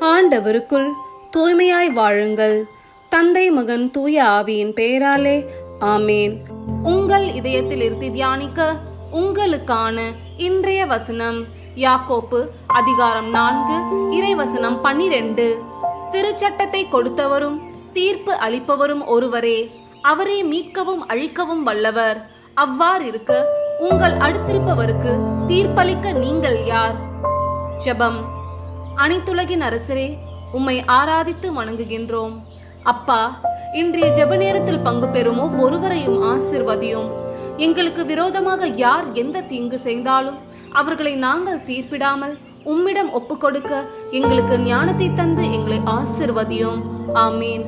ஆண்டவருக்குள் தூய்மையாய் வாழுங்கள். தந்தை மகன் தூய ஆவியின் பெயராலே ஆமேன். உங்கள் இதயத்தில் இருந்து தியானிக்க உங்களுக்கான இன்றைய வசனம் யாக்கோப்பு அதிகாரம் நான்கு இறைவசனம் பன்னிரண்டு. திருச்சட்டத்தை கொடுத்தவரும் தீர்ப்பு அளிப்பவரும் ஒருவரே. அவரே மீட்கவும் அழிக்கவும் வல்லவர். அவ்வாறு இருக்க உங்கள் அடுத்திருப்பவருக்கு தீர்ப்பளிக்க நீங்கள் யார்? ஜெபம். அனைத்துலகின் அரசரே உம்மை ஆராதித்து வணங்குகின்றோம். அப்பா இன்றைய ஜெப நேரத்தில் பங்கு பெறும் ஒவ்வொருவரையும் ஆசிர்வதியும். எங்களுக்கு விரோதமாக யார் எந்த தீங்கு செய்தாலும் அவர்களை நாங்கள் தீர்ப்பிடாமல் உம்மிடம் ஒப்புக்கொடுக்க எங்களுக்கு ஞானத்தை தந்து எங்களை ஆசிர்வதியும். ஆமீன்.